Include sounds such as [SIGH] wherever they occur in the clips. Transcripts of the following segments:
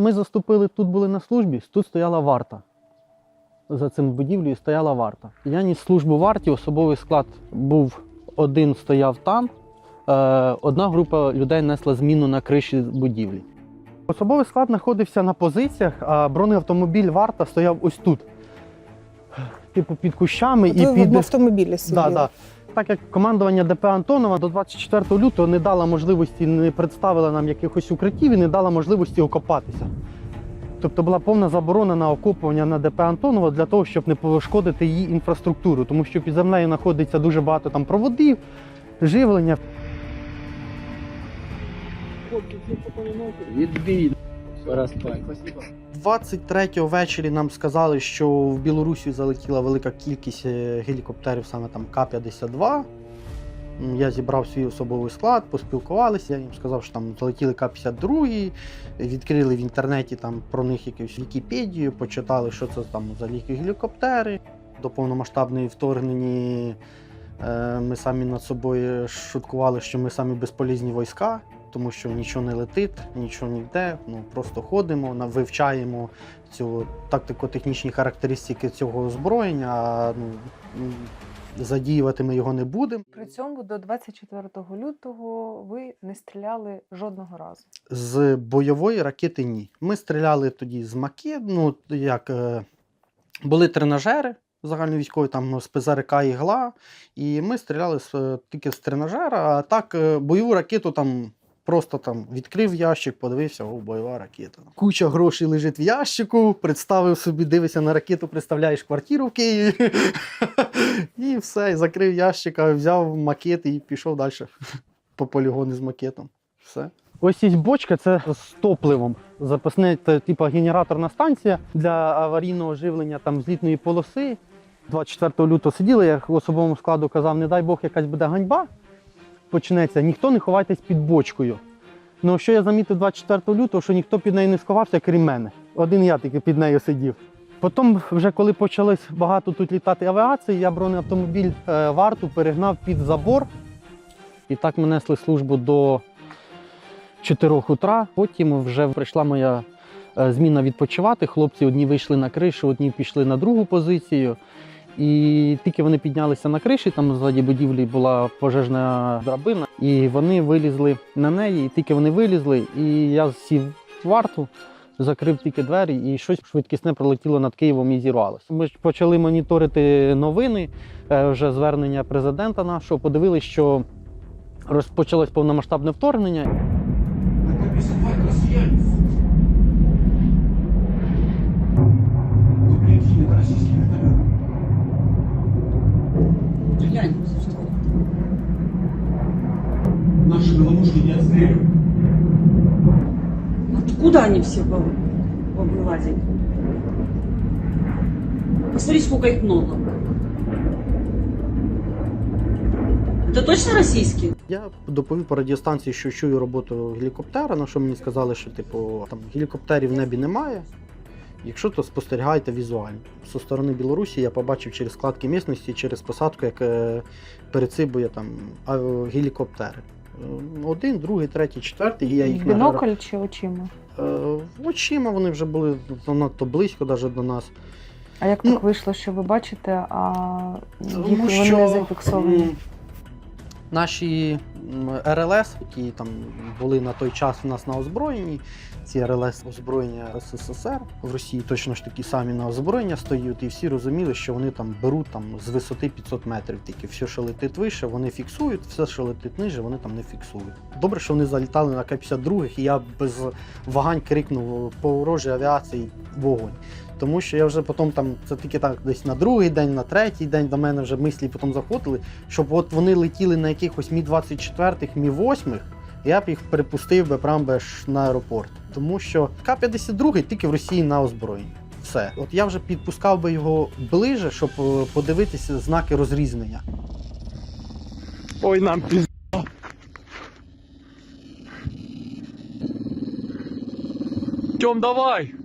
Ми заступили, тут були на службі, тут стояла варта. За цим будівлею стояла варта. Я ніс службу варті, особовий склад був один стояв там, е, одна група людей несла зміну на криші будівлі. Особовий склад знаходився на позиціях, а бронеавтомобіль варта стояв ось тут. Типу під кущами От ви і в під. автомобілі сиділи. Да, да. Так як командування ДП Антонова до 24 лютого не дало можливості, не представила нам якихось укриттів і не дала можливості окопатися. Тобто була повна заборона на окопування на ДП Антонова для того, щоб не пошкодити її інфраструктуру, тому що під землею знаходиться дуже багато там проводів, живлення. Відбій. Розпай. 23-го ввечері нам сказали, що в Білорусі залетіла велика кількість е, гелікоптерів, саме там К-52. Я зібрав свій особовий склад, поспілкувалися. Я їм сказав, що там залетіли К-52, відкрили в інтернеті там про них якусь Вікіпедію, почитали, що це там за ліки гелікоптери. До повномасштабної вторгнені е, ми самі над собою шуткували, що ми самі безполізні війська тому що нічого не летить, нічого не йде. Ну просто ходимо, вивчаємо цю тактико-технічні характеристики цього озброєння. А ну, задіювати ми його не будемо. При цьому до 24 лютого ви не стріляли жодного разу. З бойової ракети ні. Ми стріляли тоді з макет, ну як е, були тренажери. Загальновійськові там з ПЗРК ігла, і ми стріляли з, е, тільки з тренажера, а так е, бойову ракету там просто там відкрив ящик, подивився, о, бойова ракета. Куча грошей лежить в ящику, представив собі, дивишся на ракету, представляєш квартиру в Києві. [LAUGHS] І все, і закрив ящика, взяв макет і пішов далі [LAUGHS] по полігону з макетом. Все. Ось є бочка, це з топливом. Запасне, типу генераторна станція для аварійного живлення там злітної полоси. 24 лютого сиділи, я особовому складу казав, не дай Бог, якась буде ганьба почнеться, ніхто не ховайтесь під бочкою. Ну що я замітив 24 лютого, що ніхто під нею не сховався, крім мене. Один я тільки під нею сидів. Потім, вже коли почалось багато тут літати авіації, я бронеавтомобіль е, варту перегнав під забор. І так ми несли службу до 4 утра. Потім вже прийшла моя е, зміна відпочивати. Хлопці одні вийшли на кришу, одні пішли на другу позицію. І тільки вони піднялися на криші, там ззаді будівлі була пожежна драбина, і вони вилізли на неї. І тільки вони вилізли, і я сів варту, закрив тільки двері, і щось швидкісне пролетіло над Києвом і зірвалося. Ми почали моніторити новини, е, вже звернення президента нашого. Подивилися, що розпочалось повномасштабне вторгнення. Откуда они все повылазили? Посмотри, сколько их много. Это точно российские? Я доповів по радіостанції, що чую роботу гелікоптера, на що мені сказали, що типу там гелікоптерів в небі немає. Якщо то спостерігайте візуально. Зі сторони Білорусі я побачив через складки місності, через посадку, як е, перецибує там гелікоптери. Е, Один, другий, третій, четвертий, і я їх награ- Бінокль чи очима? Е, Очима вони вже були занадто близько навіть до нас. А як Ну, так вийшло, що ви бачите, а Тому їх вони що, не зафіксовані? Наші РЛС, які там були на той час у нас на озброєнні, ці РЛС озброєння СССР в Росії точно ж такі самі на озброєння стоять, і всі розуміли, що вони там беруть там з висоти 500 метрів. Тільки все, що летить вище, вони фіксують, все, що летить ниже, вони там не фіксують. Добре, що вони залітали на К-52, і я без вагань крикнув по ворожій авіації вогонь. Тому що я вже потім там, це тільки так десь на другий день, на третій день до мене вже мислі потім заходили, щоб от вони летіли на якихось Мі-24, Мі-8, я б їх перепустив би прямо би на аеропорт. Тому що К-52 тільки в Росії на озброєнні. Все. От я вже підпускав би його ближе, щоб е, подивитися знаки розрізнення. Ой, нам пиз... Тём, давай!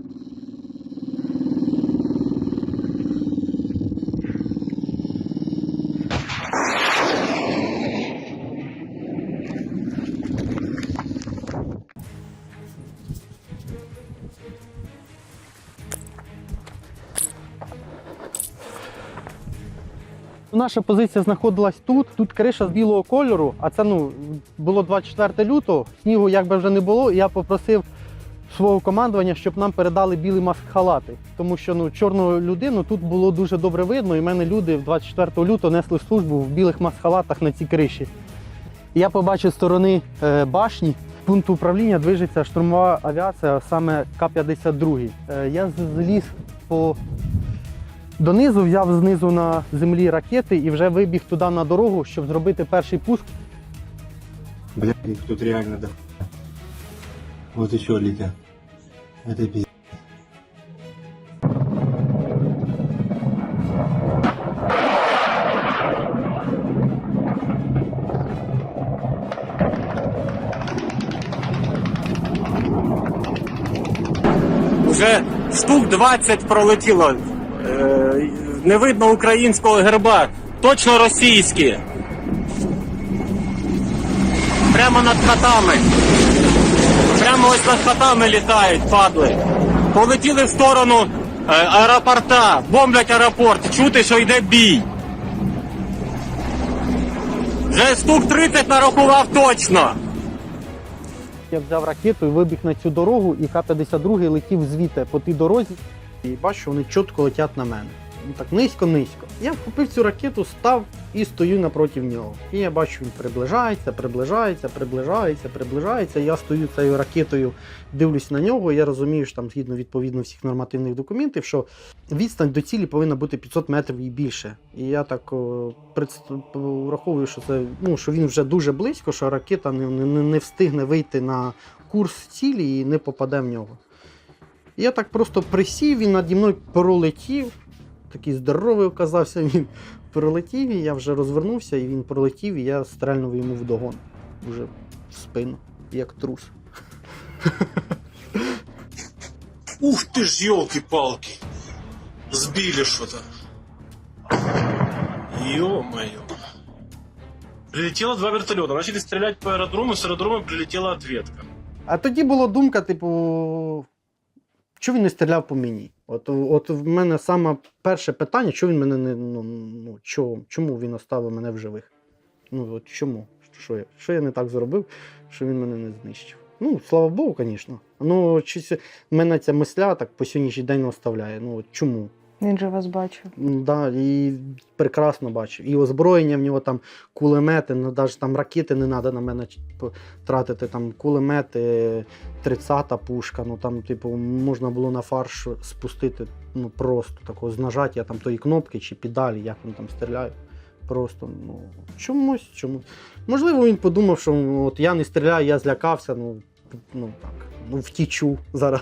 Наша позиція знаходилась тут. Тут криша з білого кольору, а це ну було 24 лютого. Снігу якби вже не було. І я попросив свого командування, щоб нам передали білі маск-халати. Тому що ну чорну людину тут було дуже добре видно, і в мене люди 24 лютого несли службу в білих маск-халатах на цій криші. Я побачив сторони е, башні. Пункту управління движеться штурмова авіація, саме К-52. Е, я зліз по донизу, взяв знизу на землі ракети і вже вибіг туди на дорогу, щоб зробити перший пуск. Блядь, тут реально да. Вот еще летят. Это пиздец. Вже штук 20 пролетіло. Е, не видно українського герба. Точно російські. Прямо над хатами. Прямо ось над хатами літають, падли. Полетіли в сторону е, аеропорта, бомблять аеропорт. Чути, що йде бій. Вже штук 30 нарахував точно. Я взяв ракету і вибіг на цю дорогу, і К-52 летів звідти по тій дорозі. І бачу, вони чітко летять на мене. Ну так низько-низько. Я вхопив цю ракету, став і стою напроти нього. І я бачу, він приближається, приближається, приближається, приближається. Я стою цією ракетою, дивлюсь на нього. Я розумію, що там згідно відповідно всіх нормативних документів, що відстань до цілі повинна бути 500 метрів і більше. І я так о, враховую, що це ну що він вже дуже близько, що ракета не, не, не встигне вийти на курс цілі і не попаде в нього. І Я так просто присів, він наді мною пролетів. Такий здоровий оказався він. Пролетів, і я вже розвернувся, і він пролетів, і я стрельнув йому вдогон. Уже в спину, як трус. Ух ты ж, елки-палки. Сбили что-то. Ё-моё. Прилетело два вертолета. Начали стрелять по аэродрому, с аэродрома прилетела ответка. А тоді була думка, типу, чого він не стріляв по мені? От, от в мене саме перше питання, чого він мене не. Ну, ну, чого, чому він оставив мене в живих? Ну, от чому? Що я, що я не так зробив, що він мене не знищив? Ну, слава Богу, звісно. Ну, чи мене ця мисля так по сьогоднішній день оставляє. Ну, от чому? Він же вас бачив. Да, і прекрасно бачив. І озброєння в нього там кулемети, ну навіть там ракети не треба на мене ч- тратити. Там кулемети, 30-та пушка. Ну там, типу, можна було на фарш спустити ну просто такого з нажаття там тої кнопки чи педалі, як він там стріляє. Просто ну чомусь, чомусь. Можливо, він подумав, що ну, от я не стріляю, я злякався. Ну, ну так, ну втічу зараз.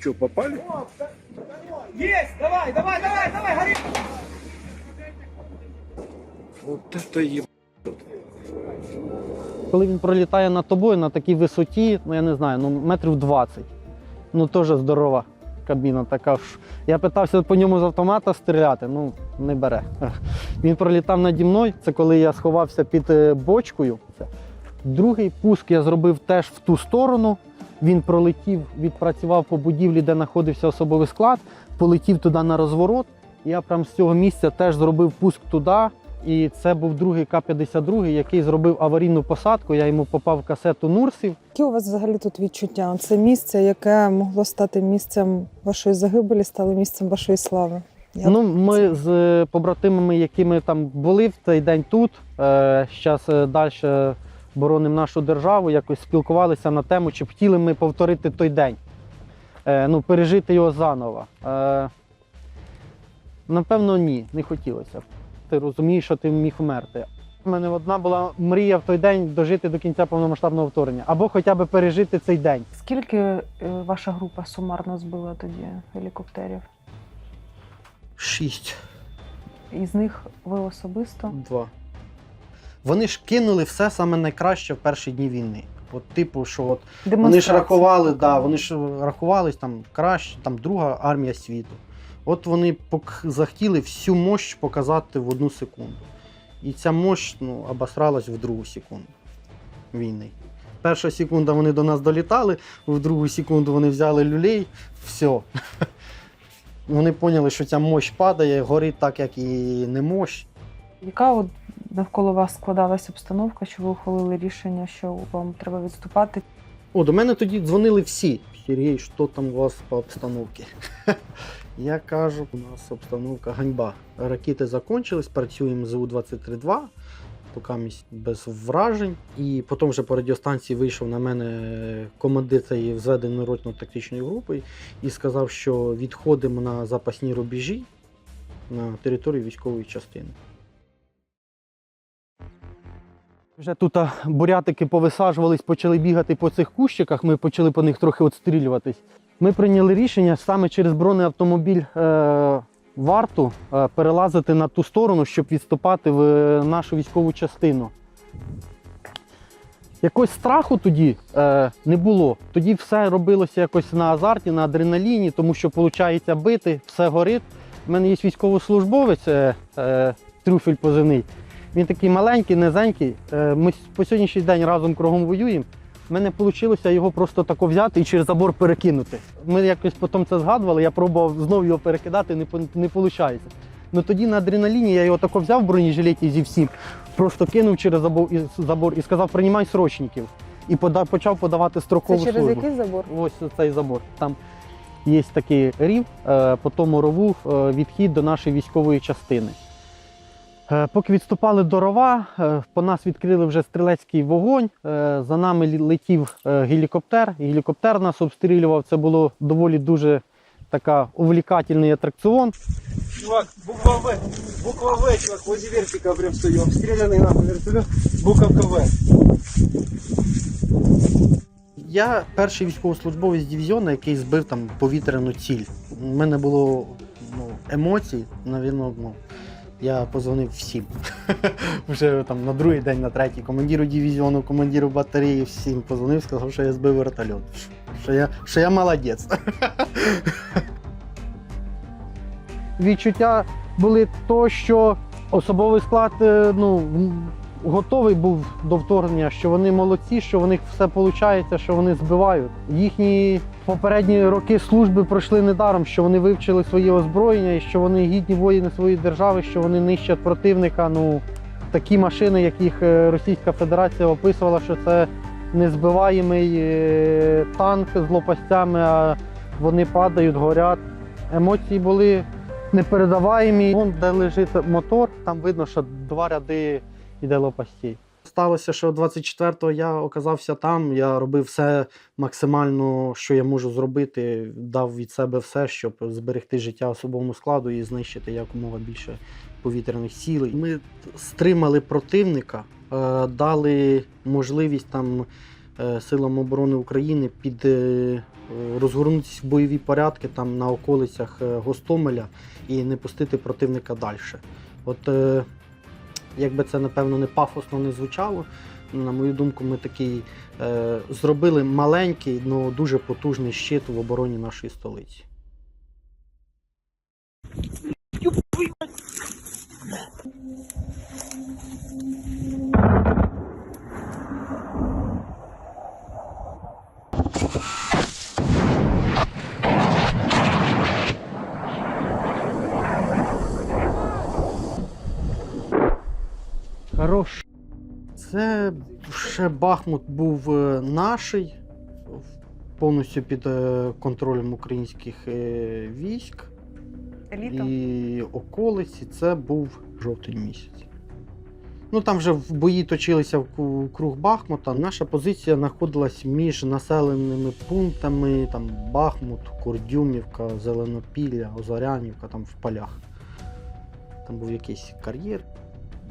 Что, попали? Вот это еб... Коли він пролітає над тобою на такій висоті, ну я не знаю, ну метрів 20. Ну теж здорова кабіна така. ж. Я питався по ньому з автомата стріляти, ну не бере. Він пролітав наді мною, це коли я сховався під е, бочкою. Другий пуск я зробив теж в ту сторону. Він пролетів, відпрацював по будівлі, де знаходився особовий склад, полетів туди на розворот. Я прям з цього місця теж зробив пуск туди. І це був другий К-52, який зробив аварійну посадку. Я йому попав в касету Нурсів. Які у вас взагалі тут відчуття? Це місце, яке могло стати місцем вашої загибелі, стало місцем вашої слави. Я- Ну, ми з е, побратимами, якими там були в той день тут, зараз далі боронимо нашу державу, якось спілкувалися на тему, чи б хотіли ми повторити той день, Е, ну, пережити його заново. Е, Напевно, ні, не хотілося. Ти розумієш, що ти міг вмерти. У мене одна була мрія в той день дожити до кінця повномасштабного вторгнення, або хоча б пережити цей день. Скільки е, ваша група сумарно збила тоді гелікоптерів? Шість. Із них ви особисто? Два. Вони ж кинули все саме найкраще в перші дні війни. От, типу, що от вони ж рахували, да, вони ж рахувались там краще, там друга армія світу. От вони пок- захотіли всю мощь показати в одну секунду. І ця мощь ну, обосралась в другу секунду війни. Перша секунда вони до нас долітали, в другу секунду вони взяли люлей, все. [LAUGHS] Вони поняли, що ця мощь падає, горить так, як і не мощь. Яка от навколо вас складалася обстановка, що ви ухвалили рішення, що вам треба відступати? О, до мене тоді дзвонили всі. Сергій, що там у вас по обстановці? [LAUGHS] Я кажу, у нас обстановка ганьба. Ракети закончились, працюємо з У-23-2, поки без вражень. І потім вже по радіостанції вийшов на мене командир цієї взведеної ротно-тактичної групи і сказав, що відходимо на запасні рубежі на територію військової частини. Вже тут бурятики повисаджувались, почали бігати по цих кущиках, ми почали по них трохи отстрілюватись. Ми прийняли рішення саме через бронеавтомобіль е, варту е, перелазити на ту сторону, щоб відступати в е, нашу військову частину. Якось страху тоді е, не було. Тоді все робилося якось на азарті, на адреналіні, тому що виходить бити, все горить. У мене є військовослужбовець, е, е, трюфель позивний. Він такий маленький, низенький. Е, Ми по сьогоднішній день разом кругом воюємо. У мене вийшло його просто тако взяти і через забор перекинути. Ми якось потім це згадували, я пробував знову його перекидати, не, не виходить. Ну тоді на адреналіні я його тако взяв в бронежилеті зі всім, просто кинув через забор і, сказав, приймай срочників. І пода, почав подавати строкову Це через службу. який забор? Ось цей забор. Там є такий рів, е, по тому рову е, відхід до нашої військової частини. Е, Поки відступали до рова, е, по нас відкрили вже стрілецький вогонь. е, За нами летів гелікоптер. Гелікоптер нас обстрілював. Це було доволі дуже така увлікательний атракціон. Чувак, буква В. Буква В, чувак, возле вертика прям стою. Обстрелянный нахуй вертолет. Буковка В. Я перший військовослужбовець дивізіону, який збив там повітряну ціль. У мене було ну, емоцій, навірно, ну, я позвонив всім. [LAUGHS] Вже там на другий день, на третій, командиру дивізіону, командиру батареї, всім позвонив, сказав, що я збив вертольот. Що я, що я молодець. Відчуття були то, що особовий склад е, ну, готовий був до вторгнення, що вони молодці, що в них все виходить, що вони збивають. Їхні попередні роки служби пройшли недаром, що вони вивчили своє озброєння і що вони гідні воїни своєї держави, що вони нищать противника. Ну такі машини, яких е, Російська Федерація описувала, що це незбиваємий е, танк з лопастями, а вони падають, горять. Емоції були непередаваємі. Вон, де лежить мотор, там видно, що два ряди йде лопастей. Сталося, що 24-го я оказався там. Я робив все максимально, що я можу зробити, дав від себе все, щоб зберегти життя особовому складу і знищити якомога більше повітряних цілей. Ми стримали противника, е, дали можливість там е, силам оборони України під е, розгорнутися в бойові порядки там на околицях Гостомеля і не пустити противника далі. От якби це напевно не пафосно не звучало. На мою думку, ми такий е, зробили маленький, але дуже потужний щит в обороні нашої столиці. Хорош. Це ще Бахмут був е, наший, повністю під е, контролем українських е, військ. Еліта? І околиці це був жовтень місяць. Ну там вже в бої точилися в круг Бахмута. Наша позиція знаходилась між населеними пунктами там Бахмут, Курдюмівка, Зеленопілля, Озарянівка, там в полях. Там був якийсь кар'єр.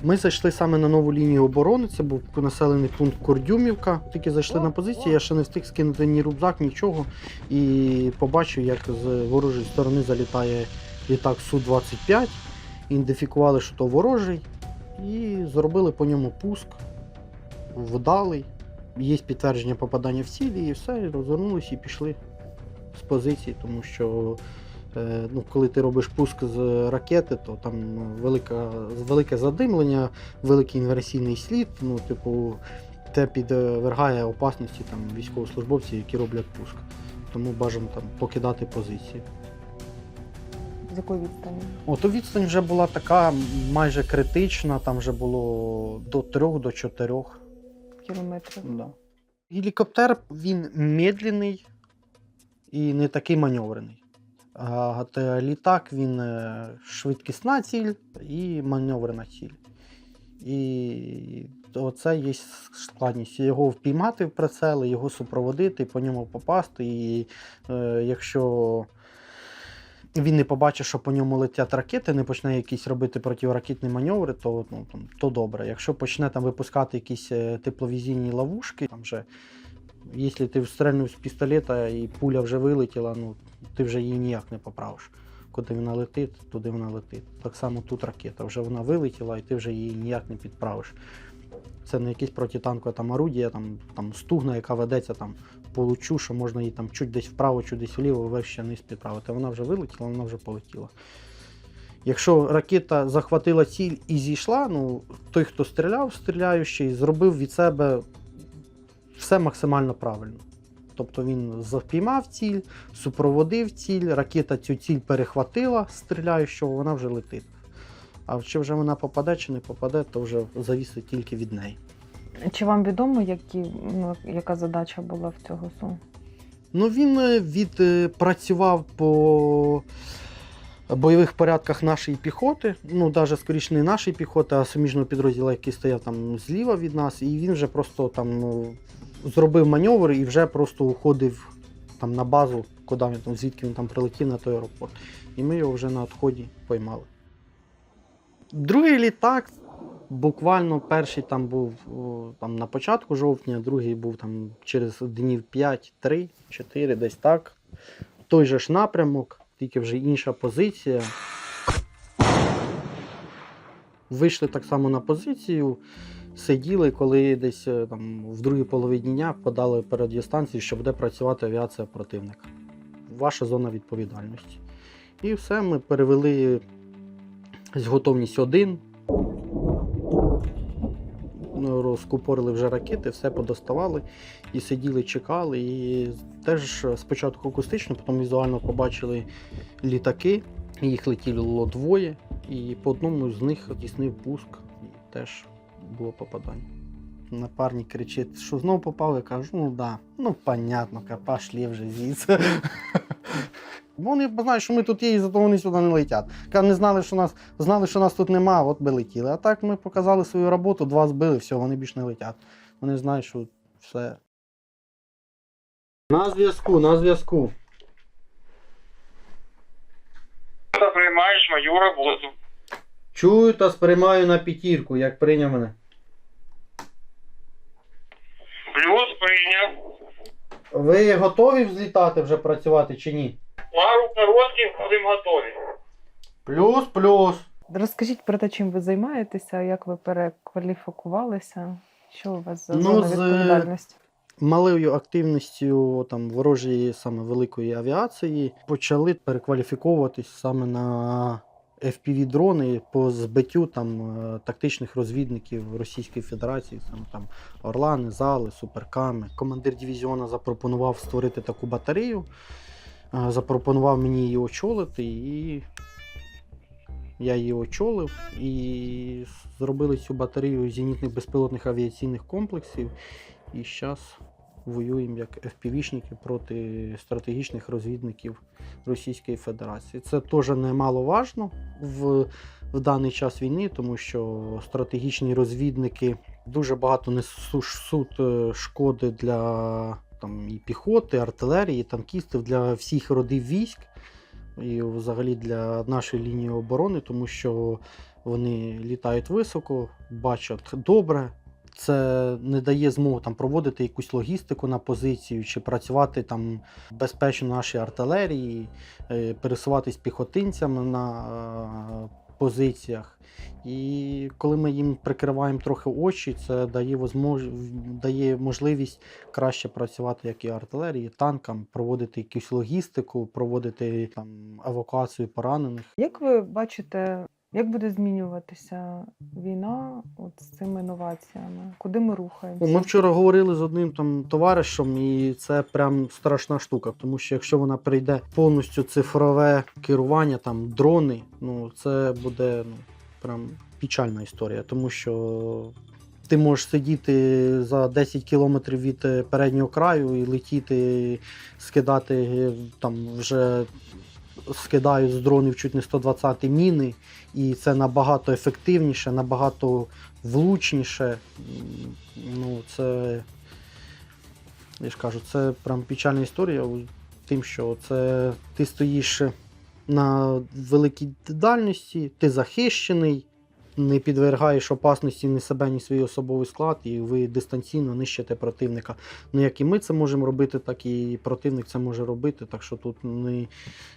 Ми зайшли саме на нову лінію оборони. Це був населений пункт Кордюмівка. Тільки зайшли на позицію, я ще не встиг скинути ні рюкзак, нічого. І побачив, як з ворожої сторони залітає літак Су-25. Ідентифікували, що то ворожий, і зробили по ньому пуск вдалий. Є підтвердження попадання в цілі, і все, розвернулися і пішли з позиції, тому що Ну, коли ти робиш пуск з ракети, то там ну, велика, велике задимлення, великий інверсійний слід. Ну, типу, те підвергає опасності там, військовослужбовців, які роблять пуск. Тому бажано там покидати позиції. З якої відстані? Ото відстань вже була така майже критична, там вже було до 3 до 4. Кілометрів. Да. Гелікоптер він медленний і не такий маневрений. Літак він е, швидкісна ціль і маневрена ціль. І оце є складність. Його впіймати в прицели, його супроводити, по ньому попасти. І е, якщо він не побачить, що по ньому летять ракети, не почне якісь робити протиракетні маневри, то, ну, то добре. Якщо почне там випускати якісь е, тепловізійні ловушки, там вже, якщо ти встрельнув з пістолета і пуля вже вилетіла, ну ти вже її ніяк не поправиш. Куди вона летить, туди вона летить. Так само тут ракета. Вже вона вилетіла, і ти вже її ніяк не підправиш. Це не якесь протитанкове там орудія, там, там стугна, яка ведеться там по лучу, що можна її там чуть десь вправо, чуть десь вліво, вверх ще низ підправити. Вона вже вилетіла, вона вже полетіла. Якщо ракета захватила ціль і зійшла, ну той, хто стріляв, стріляючий, зробив від себе все максимально правильно. Тобто він запіймав ціль, супроводив ціль, ракета цю ціль перехватила, стріляючого, вона вже летить. А чи вже вона попаде, чи не попаде, то вже завісить тільки від неї. Чи вам відомо, які, ну, яка задача була в цього СУ? Ну, він е, відпрацював по бойових порядках нашої піхоти. Ну, навіть скоріше не нашої піхоти, а суміжного підрозділу, який стояв там зліва від нас. І він вже просто там ну, зробив маневр і вже просто уходив там на базу, куди він там, звідки він там прилетів на той аеропорт. І ми його вже на відході поймали. Другий літак, буквально перший там був там, на початку жовтня, другий був там через днів 5, 3, 4, десь так. Той же ж напрямок, тільки вже інша позиція. Вийшли так само на позицію, сиділи, коли десь е, там, в другій половині дня подали радіостанцію, що буде працювати авіація противника. Ваша зона відповідальності. І все, ми перевели з готовність 1. Ну, Розкупорили вже ракети, все подоставали і сиділи, чекали. І теж спочатку акустично, потім візуально побачили літаки. Їх летіло двоє, і по одному з них тіснив пуск, теж було попадання. Напарник кричить, що знову попав, я кажу, ну да, ну понятно, ка, пошли вже звідси. [LAUGHS] Вони знають, що ми тут є, і зато вони сюди не летять. Кажу, не знали, що нас знали, що нас тут нема, от би летіли. А так ми показали свою роботу, два збили, все, вони більш не летять. Вони знають, що все. На зв'язку, на зв'язку. Приймаєш мою роботу. Чую та сприймаю на п'ятірку, як прийняв мене. Плюс прийняв. Ви готові взлітати вже працювати чи ні? Пару коротких будемо готові. Плюс, плюс. Розкажіть про те, чим ви займаєтеся, як ви перекваліфікувалися, що у вас за Ну, зона з- відповідальності? малою активністю там ворожої саме великої авіації почали перекваліфіковуватись саме на FPV-дрони по збиттю там е, тактичних розвідників Російської Федерації, саме там Орлани, Зали, Суперками. Командир дивізіону запропонував створити таку батарею, е, запропонував мені її очолити, і я її очолив і зробили цю батарею зенітних безпілотних авіаційних комплексів. І зараз воюємо як FPV-шники проти стратегічних розвідників Російської Федерації. Це теж немаловажно в, в даний час війни, тому що стратегічні розвідники дуже багато несуть е, шкоди для там, і піхоти, артилерії, танкістів, для всіх родів військ і взагалі для нашої лінії оборони, тому що вони літають високо, бачать добре. Це не дає змогу там проводити якусь логістику на позицію чи працювати там безпечно нашій артилерії, е, пересуватись піхотинцями на е, позиціях. І коли ми їм прикриваємо трохи очі, це дає, дає можливість краще працювати як і артилерії, танкам, проводити якусь логістику, проводити там евакуацію поранених. Як ви бачите, як буде змінюватися війна от з цими інноваціями? Куди ми рухаємося? Ми вчора говорили з одним там товаришем, і це прям страшна штука, тому що якщо вона прийде повністю цифрове керування, там дрони, ну це буде ну, прям печальна історія, тому що. Ти можеш сидіти за 10 кілометрів від е, переднього краю і летіти, скидати е, там вже скидають з дронів чуть не 120 міни, і це набагато ефективніше, набагато влучніше. Ну, це, я ж кажу, це прям печальна історія тим, що це ти стоїш на великій дальності, ти захищений, не підвергаєш опасності ні себе, ні свій особовий склад, і ви дистанційно нищите противника. Ну, як і ми це можемо робити, так і противник це може робити. Так що тут не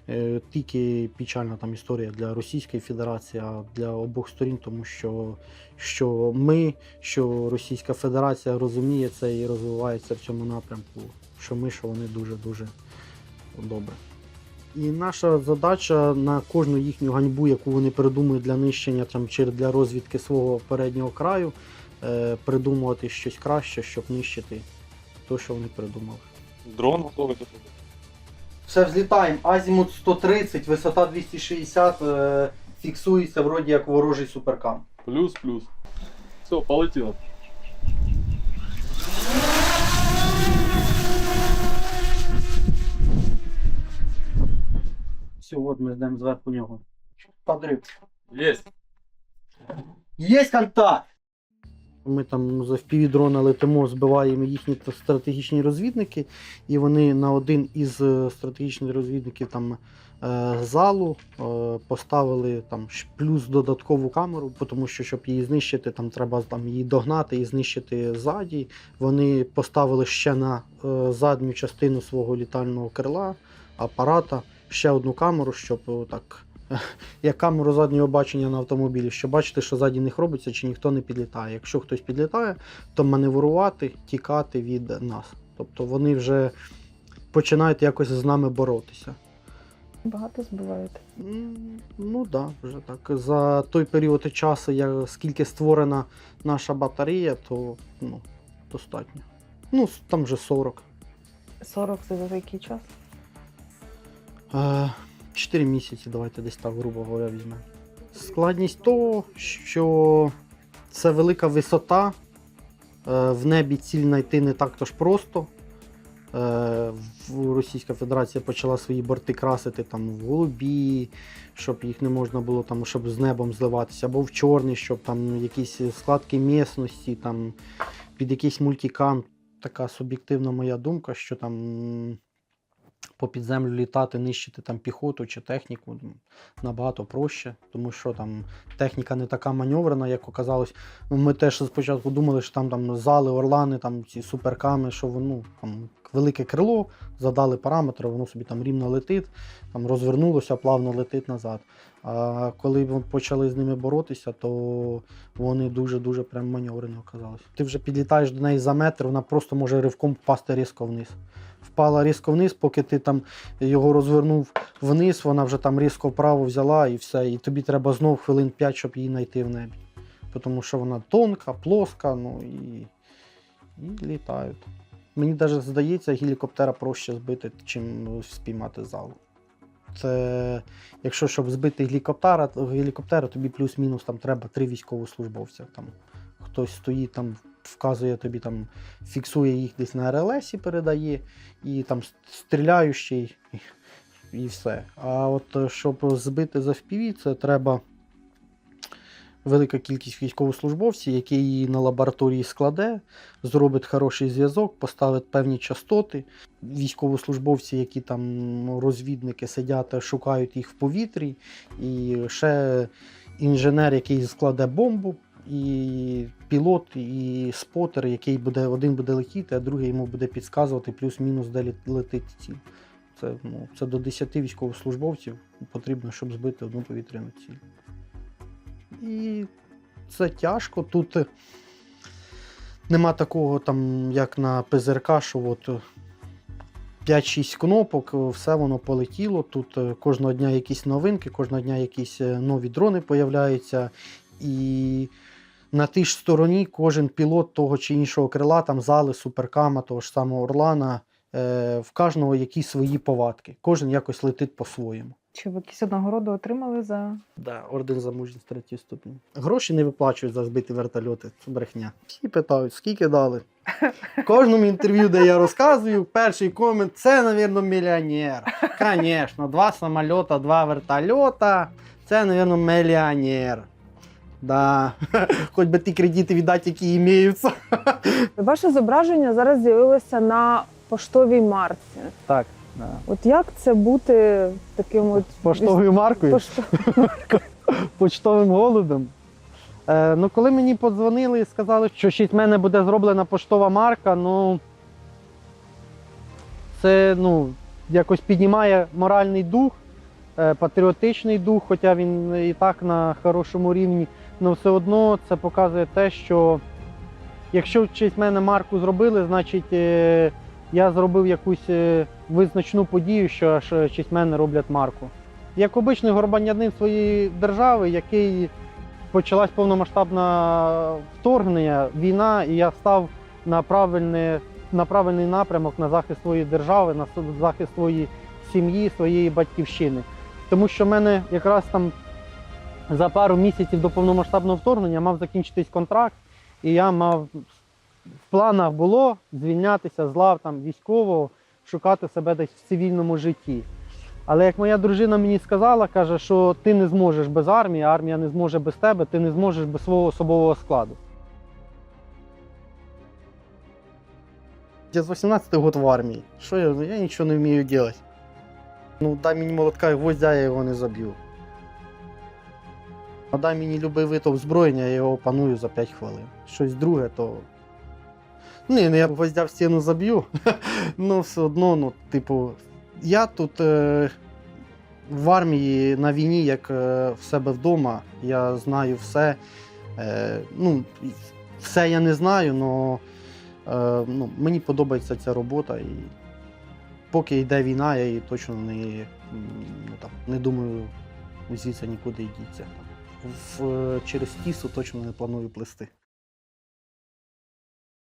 е, тільки печальна там історія для Російської Федерації, а для обох сторін, тому що, що ми, що Російська Федерація розуміє це і розвивається в цьому напрямку. Що ми, що вони дуже-дуже добре. І наша задача на кожну їхню ганьбу, яку вони придумують для нищення там, чи для розвідки свого переднього краю, е, придумувати щось краще, щоб нищити те, що вони придумали. Дрон готовий до тебе. Все, взлітаємо. Азімут 130, висота 260, е, фіксується вроді як ворожий суперкам. Плюс, плюс. Все, полетіло. Все, от ми ждемо зверху нього. Подрив. Есть. Є контакт! Ми там за FPV-дрона летимо, збиваємо їхні стратегічні розвідники, і вони на один із е, стратегічних розвідників там е, залу е, поставили там плюс додаткову камеру, тому що щоб її знищити, там треба там її догнати і знищити ззаді. Вони поставили ще на задню частину свого літального крила апарата ще одну камеру, щоб так [LAUGHS] як камеру заднього бачення на автомобілі, щоб бачити, що ззаді них робиться, чи ніхто не підлітає. Якщо хтось підлітає, то маневрувати, тікати від нас. Тобто вони вже починають якось з нами боротися. Багато збиваєте. Ну так, да, вже так. За той період часу, як, скільки створена наша батарея, то ну, достатньо. Ну, там вже 40. 40 це за який час? Е, 4 місяці, давайте десь так, грубо говоря, візьмемо. Складність того, що це велика висота. е, В небі ціль знайти не так то ж просто. Е, Російська Федерація почала свої борти красити там в голубі, щоб їх не можна було там, щоб з небом зливатися, або в чорний, щоб там якісь складки місності, там під якийсь мультикам. Така суб'єктивна моя думка, що там по підземлю літати, нищити там піхоту чи техніку набагато проще, тому що там техніка не така маневрена, як оказалось. Ну, Ми теж спочатку думали, що там, там зали, орлани, там ці суперками, що воно там велике крило, задали параметри, воно собі там рівно летить, там розвернулося, плавно летить назад. А коли почали з ними боротися, то вони дуже-дуже прям маневрені оказалися. Ти вже підлітаєш до неї за метр, вона просто може ривком впасти різко вниз. Впала різко вниз, поки ти там його розвернув вниз, вона вже там різко вправо взяла і все. І тобі треба знов хвилин 5, щоб її знайти в небі. Тому що вона тонка, плоска, ну і, і літають. Мені навіть здається, гелікоптера проще збити, чим спіймати залу. Це якщо щоб збити гелікоптера, гелікоптера, тобі плюс-мінус там треба три військовослужбовця. Там хтось стоїть, там вказує тобі, там фіксує їх десь на РЛС передає, і там стріляючий, і все. А от е, щоб збити за FPV, це треба велика кількість військовослужбовців, які її на лабораторії складе, зробить хороший зв'язок, поставить певні частоти. Військовослужбовці, які там ну, розвідники сидять, шукають їх в повітрі, і ще інженер, який складе бомбу, і пілот, і спотер, який буде один буде летіти, а другий йому буде підказувати плюс-мінус, де летить ціль. Це, ну, це до 10 військовослужбовців потрібно, щоб збити одну повітряну ціль. І це тяжко. Тут е, нема такого, там, як на ПЗРК, що от е, 5-6 кнопок, е, все воно полетіло. Тут е, кожного дня якісь новинки, кожного дня якісь е, нові дрони появляються. І на тій ж стороні кожен пілот того чи іншого крила, там зали, суперкама, того ж самого Орлана, е, в кожного якісь свої повадки. Кожен якось летить по-своєму. Чи ви якісь однагороди отримали за Да, орден за мужність третій ступінь. Гроші не виплачують за збиті вертольоти. Це брехня. Всі питають, скільки дали. В [LAUGHS] кожному інтерв'ю, де я розказую, перший комент це, навірно, мільйонер. Звісно, два самольота, два вертольота. Це, навірно, мільйонер. Да. [LAUGHS] Хоч би ті кредити віддати, які імеються. [LAUGHS] Ваше зображення зараз з'явилося на поштовій марці. Так. Да. От як це бути таким от Поштовою маркою. пошто- [LAUGHS] почтовим голубем. Е, ну, коли мені подзвонили і сказали, що щось в мене буде зроблена поштова марка, ну це ну, якось піднімає моральний дух, е, патріотичний дух, хоча він і так на хорошому рівні, але все одно це показує те, що якщо в честь мене марку зробили, значить е, я зробив якусь е, визначну подію, що аж е, честь мене роблять марку як обичний громадянин своєї держави, який почалась повномасштабне вторгнення, війна, і я став на, правильне, на правильний напрямок на захист своєї держави, на захист своєї сім'ї, своєї батьківщини. Тому що в мене якраз там за пару місяців до повномасштабного вторгнення мав закінчитись контракт, і я мав в планах було звільнятися з лав там військового, шукати себе десь в цивільному житті. Але як моя дружина мені сказала, каже, що ти не зможеш без армії, армія не зможе без тебе, ти не зможеш без свого особового складу. Я з 18 год в армії. Що я, я нічого не вмію робити. Ну, дай мені молотка і гвоздя, я його не заб'ю. А дай мені любий вид озброєння, я його опаную за 5 хвилин. Щось друге, то. Ні, ну я гвоздя в стіну заб'ю. [LAUGHS] ну, все одно, ну, типу, я тут е, в армії на війні, як е, в себе вдома, я знаю все. Е, ну, все я не знаю, але е, ну, мені подобається ця робота. І поки йде війна, я її точно не, ну, там, не думаю звідси нікуди йдіться. В, через тісу точно не планую плести.